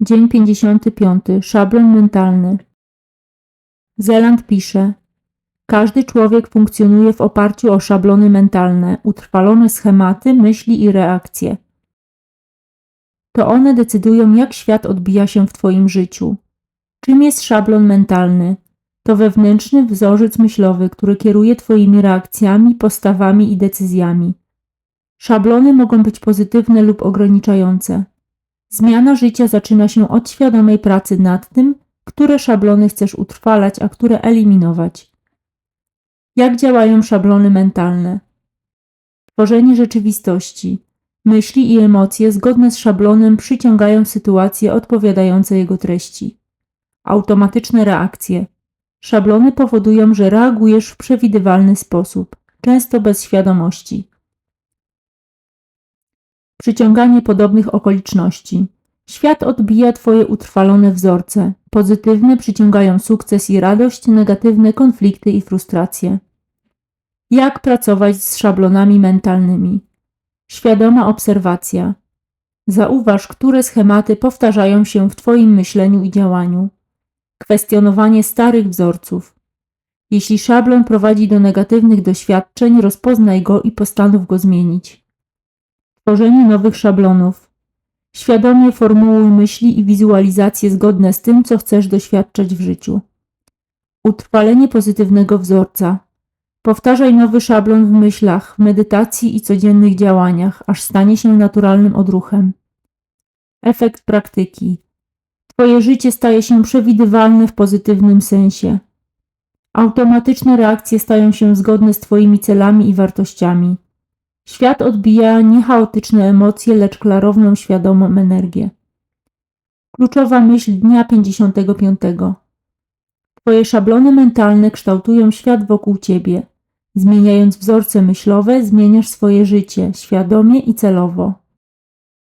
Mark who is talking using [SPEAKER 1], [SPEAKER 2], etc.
[SPEAKER 1] Dzień 55. Szablon mentalny. Zeland pisze: Każdy człowiek funkcjonuje w oparciu o szablony mentalne, utrwalone schematy, myśli i reakcje. To one decydują, jak świat odbija się w Twoim życiu. Czym jest szablon mentalny? To wewnętrzny wzorzec myślowy, który kieruje Twoimi reakcjami, postawami i decyzjami. Szablony mogą być pozytywne lub ograniczające. Zmiana życia zaczyna się od świadomej pracy nad tym, które szablony chcesz utrwalać, a które eliminować. Jak działają szablony mentalne? Tworzenie rzeczywistości. Myśli i emocje zgodne z szablonem przyciągają sytuacje odpowiadające jego treści. Automatyczne reakcje. Szablony powodują, że reagujesz w przewidywalny sposób, często bez świadomości. Przyciąganie podobnych okoliczności. Świat odbija Twoje utrwalone wzorce. Pozytywne przyciągają sukces i radość, negatywne konflikty i frustracje. Jak pracować z szablonami mentalnymi? Świadoma obserwacja. Zauważ, które schematy powtarzają się w Twoim myśleniu i działaniu. Kwestionowanie starych wzorców. Jeśli szablon prowadzi do negatywnych doświadczeń, rozpoznaj go i postanów go zmienić. Tworzenie nowych szablonów. Świadomie formułuj myśli i wizualizacje zgodne z tym, co chcesz doświadczać w życiu. Utrwalenie pozytywnego wzorca. Powtarzaj nowy szablon w myślach, medytacji i codziennych działaniach, aż stanie się naturalnym odruchem. Efekt praktyki. Twoje życie staje się przewidywalne w pozytywnym sensie. Automatyczne reakcje stają się zgodne z Twoimi celami i wartościami. Świat odbija nie chaotyczne emocje, lecz klarowną, świadomą energię. Kluczowa myśl dnia 55. Twoje szablony mentalne kształtują świat wokół Ciebie. Zmieniając wzorce myślowe, zmieniasz swoje życie świadomie i celowo.